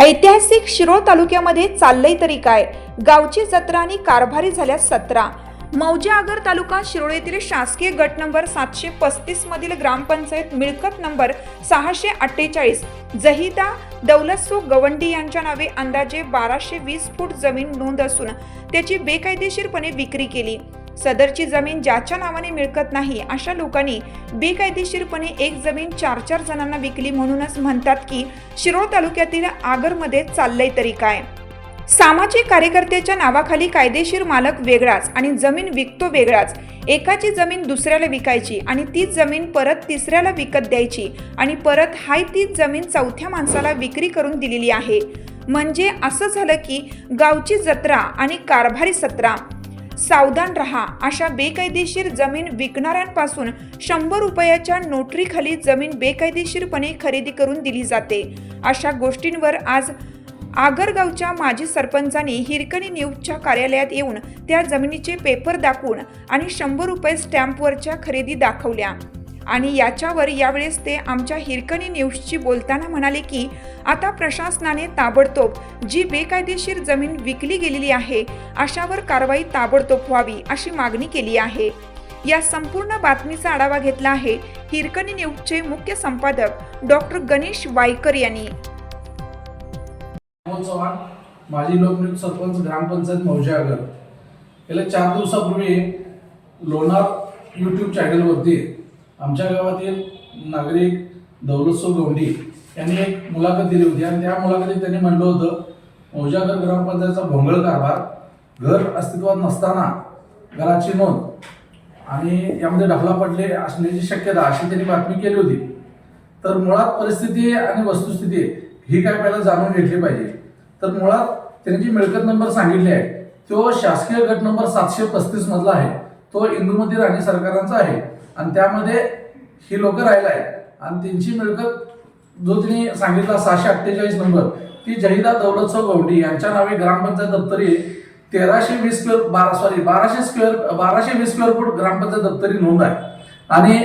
ऐतिहासिक शिरोळ तालुक्यामध्ये चाललंय तरी काय? गावची जत्रा आणि कारभारी झाल्या सतरा. मौजा आगर तालुका शिरोळ शासकीय गट नंबर सातशे पस्तीस मधील ग्रामपंचायत मिळकत नंबर सहाशे अठ्ठेचाळीस जहिदा दौलतसो गवंडी यांच्या नावे अंदाजे बाराशे वीस फूट जमीन नोंद असून त्याची बेकायदेशीरपणे विक्री केली. सदरची जमीन ज्याच्या नावाने मिळकत नाही अशा लोकांनी बेकायदेशीरपणे एक जमीन चार चार जणांना विकली म्हणूनच म्हणतात की शिरोळ तालुक्यातील आगरमध्ये चाललंय तरी काय? सामाजिक कार्यकर्त्याच्या नावाखाली कायदेशीर मालक वेगळाच आणि जमीन विकतो वेगळाच. एकाची जमीन दुसऱ्याला विकायची आणि तीच जमीन परत तिसऱ्याला विकत द्यायची आणि परत हाय तीच जमीन चौथ्या माणसाला विक्री करून दिलेली आहे. म्हणजे असं झालं की गावची जत्रा आणि कारभारी सत्रा. सावधान रहा. अशा बेकायदेशीर जमीन विकणाऱ्यांपासून शंभर रुपयाच्या नोटरीखाली जमीन बेकायदेशीरपणे खरेदी करून दिली जाते. अशा गोष्टींवर आज आगरगावच्या माजी सरपंचांनी हिरकणी न्यूजच्या कार्यालयात येऊन त्या जमिनीचे पेपर दाखवून आणि शंभर रुपये स्टॅम्पवरच्या खरेदी दाखवल्या. आणि याच्यावर यावेळेस ते आमच्या हिरकणी न्यूजशी बोलताना म्हणाले की आता प्रशासनाने ताबडतोब जी बेकायदेशीर जमीन विकली गेलेली आहे अशावर कारवाई ताबडतोब व्हावी अशी मागणी केली आहे. या संपूर्ण बातमीचा आढावा घेतला आहे हिरकणी न्यूजचे मुख्य संपादक डॉक्टर गणेश वायकर यांनी. चव्हाण माजी लोकनियुक्त सरपंच ग्रामपंचायत मौजागर गेल्या चार दिवसापूर्वी लोणार यूट्यूब चॅनलवरती आमच्या गावातील नागरिक दौलतसो गौंडी यांनी एक मुलाखत दिली होती आणि त्या मुलाखतीत त्यांनी म्हणलं होतं मौजागर ग्रामपंचायतचा भोंगळ कारभार घर अस्तित्वात नसताना घराची नोंद आणि यामध्ये ढकला पडले असण्याची शक्यता अशी त्यांनी बातमी केली होती. तर मुळात परिस्थिती आणि वस्तुस्थिती ही काय पहिला जाणून घेतली पाहिजे. तर मुळात त्यांनी जी मिळकत नंबर सांगितली आहे तो शासकीय गट नंबर सातशे पस्तीस मधला आहे. तो इंदुमती राणी सरकारांचा आहे. आणि त्यामध्ये ही लोक राहिला आहे आणि त्यांची मिळकत जो तिने सांगितला सहाशे अठ्ठेचाळीस नंबर ती जहिदा दौलतसो गौंडी यांच्या नावे ग्रामपंचायत दप्तरी तेराशे वीस स्क्वेअर बारा सॉरी बाराशे स्क्वेअर बाराशे वीस स्क्वेअर फूट ग्रामपंचायत दप्तरी नोंद आहे. आणि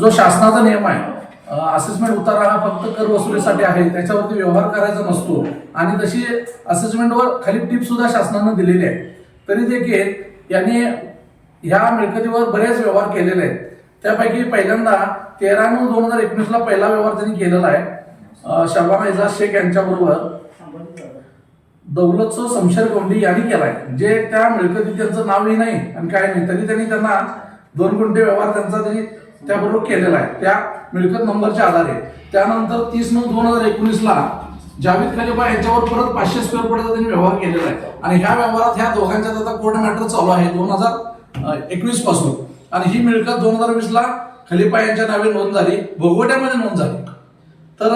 जो शासनाचा नियम आहे असेसमेंट उतारा हा फक्त कर वसुलीसाठी आहे. त्याच्यावरती व्यवहार करायचा नसतो. आणि तशी असेसमेंटवर खाली टीप सुद्धा शासनानं दिलेली आहे तरी देखील यांनी ह्या मिळकतीवर बरेच व्यवहार केलेले आहेत. त्यापैकी पहिल्यांदा तेरा नऊ दोन हजार एकवीसला पहिला व्यवहार त्यांनी केलेला आहे. अं, शबाना एजाज शेख यांच्याबरोबर दौलतसो शमशेर गोंडी यांनी केलाय. जे त्या मिळकतीत त्यांचं नावही नाही आणि काय नाही. तरी त्यांनी त्यांना दोन गुंठे व्यवहार त्यांचा त्यांनी त्याबरोबर केलेला आहे. त्या मिळकत नंबरच्या आधारे त्यानंतर तीस नऊ दोन हजार एकोणीसला जावेद खलिफा यांच्यावर परत पाचशे स्क्वेअर फुटचा त्यांनी व्यवहार केलेला आहे. आणि ह्या व्यवहारात ह्या दोघांच्यात आता कोर्ट मॅटर चालू आहे. दोन हजार एकवीसपासून. आणि ही मिळकत दोन हजार वीस ला खलिफा यांच्या नावे नोंद झाली. भोगवट्यामध्ये नोंद झाली. तर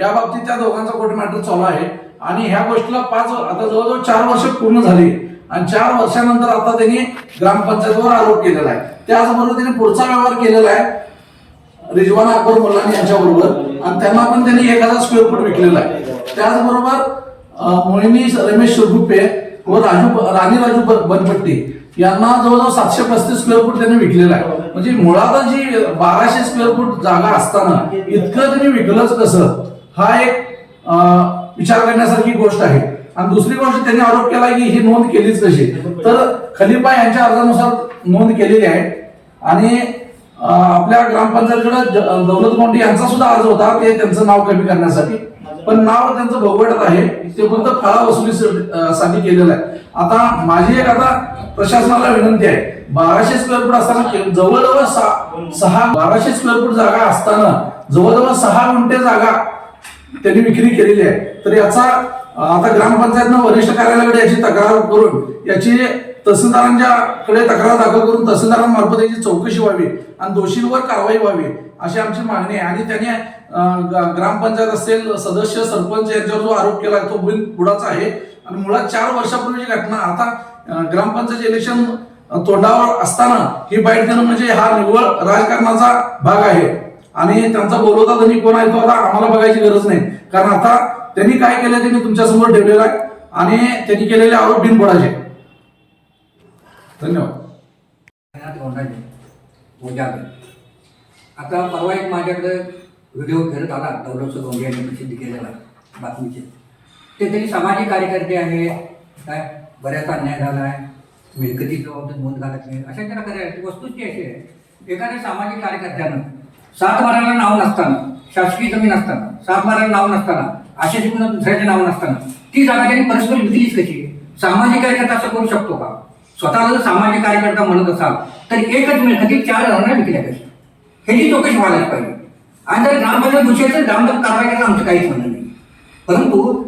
या बाबतीत त्या दोघांचा कोर्ट मॅटर चालू आहे. आणि ह्या गोष्टीला पाच आता जवळजवळ चार वर्ष पूर्ण झाली. आणि चार वर्षानंतर आता त्यांनी ग्रामपंचायतीवर आरोप केलेला आहे. त्याचबरोबर त्यांनी पुढचा व्यवहार केलेला आहे रिजवान अकबर मुलानी यांच्याबरोबर. आणि त्यांना पण त्यांनी एक हजार स्क्वेअर फूट विकलेला आहे. त्याचबरोबर मोहिनी रमेश शिरगुप्पे व राजू राणी राजू बनपट्टी यांना जवळजवळ सातशे पस्तीस स्क्वेअर फूट त्यांनी विकलेला आहे. म्हणजे मुळात जी बाराशे स्क्वेअर फूट जागा असताना इतकं त्यांनी विकलंच कसं हा एक विचार करण्यासारखी गोष्ट आहे. आणि दुसरी गोष्ट त्यांनी आरोप केला की ही नोंद केलीच कशी? तर खलिफा यांच्या अर्जानुसार नोंद केलेली आहे. आणि आपल्या ग्रामपंचायतीकडे दौलत मोंडी यांचा सुद्धा अर्ज होता ते त्यांचं नाव कमी करण्यासाठी. पण नाव त्यांचं भोगवटत आहे ते फक्त फळा वसुली साठी केलेलं आहे. आता माझी एक आता प्रशासनाला विनंती आहे. बाराशे स्क्वेअर फूट असताना जवळजवळ सहा सहा बाराशे स्क्वेअर फूट जागा असताना जवळजवळ सहा गुंठे जागा त्यांनी विक्री केलेली आहे. तर याचा आता ग्रामपंचायतनं वरिष्ठ कार्यालयाकडे याची तक्रार करून याची तहसीलदारांच्याकडे तक्रार दाखल करून तहसीलदारांमार्फत याची चौकशी व्हावी आणि दोषींवर कारवाई व्हावी अशी आमची मागणी आहे. आणि त्याने ग्रामपंचायत असेल सदस्य सरपंच यांच्यावर जो आरोप केला तो बिल पुढाचा आहे. आणि मुळात चार वर्षापूर्वीची घटना. आता ग्रामपंचायत इलेक्शन तोंडावर असताना ही बाईट देणं म्हणजे हा निव्वळ राजकारणाचा भाग आहे. आणि त्यांचा बोलवता धनी कोण आहे तो आता आम्हाला बघायची गरज नाही. कारण आता त्यांनी काय केलं? त्यांनी तुमच्यासमोर ठेवलेलं आहे आणि त्यांनी केलेले आरोप बिनपडाचे धन्यवाद. आता परवा एक माझ्याकडे व्हिडिओ फिरत आला दौलत गोंगे यांनी प्रसिद्ध केलेला बातमीचे. ते तरी सामाजिक कार्यकर्ते आहेत काय बऱ्याच अन्याय झाला आहे मिळकतीचं बाबतीत नोंद घालत नाही. अशा त्याला करायला वस्तूची अशी आहे. एखाद्या सामाजिक कार्यकर्त्यानं सात बाराला नाव नसताना शासकीय जमीन असताना सात बाराला नाव नसताना अशा शिकून दुसऱ्याचे नाव नसताना. ती जागा त्यांनी परस्पर विकलीच कशी? सामाजिक कार्यकर्ता असं करू शकतो का? स्वतःला जर सामाजिक कार्यकर्ता म्हणत असाल तर एकच मिळकतीत चार जणांना विकल्या कशी? ह्याची चौकशी व्हायलाच पाहिजे. आणि जर ग्रामपंचायत घुसायचं तर ग्रामपंचायत कारवाई करायला आमचं काहीच म्हणणं नाही. परंतु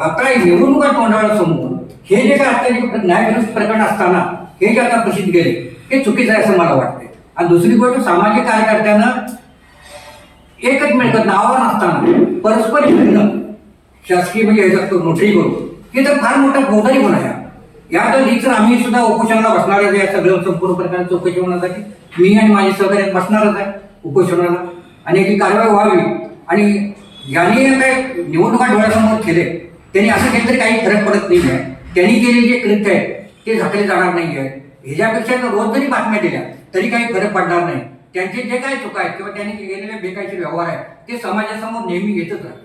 आता निवडणुका तोंडाळ्यासमोर हे जे काय आता जे न्यायविरुद्ध प्रकरण असताना हे जे आता प्रसिद्ध गेले हे चुकीचं आहे असं मला वाटते आणि दुसरी गोष्ट सामाजिक कार्यकर्त्यांना एकच मिळकत नावावर नसताना परस्पर शासकीय म्हणजे ह्याच्यात नोटरी करू हे तर फार मोठा गौदारी गुन्हा आहे. या तर लीच आम्ही सुद्धा उपोषणाला बसणारच आहे. सगळं संपूर्ण प्रकारे चौकशी होण्यासाठी मी आणि माझे सहकार्य बसणारच आहे उपोषणाला. आणि याची कारवाई व्हावी. आणि ज्यांनी काय निवडणुका डोळ्यासमोर केले त्यांनी असं केलं तरी काही फरक पडत नाही आहे. त्यांनी केलेले जे कृत्य आहे ते झाकले जाणार नाही आहे. ह्याच्यापेक्षा रोज जरी बातम्या दिल्या तरी काही फरक पडणार नाही. त्यांचे जे काही चुका आहेत किंवा त्यांनी केलेले बेकायचे व्यवहार आहेत ते समाजासमोर नेहमी येतच राहतील.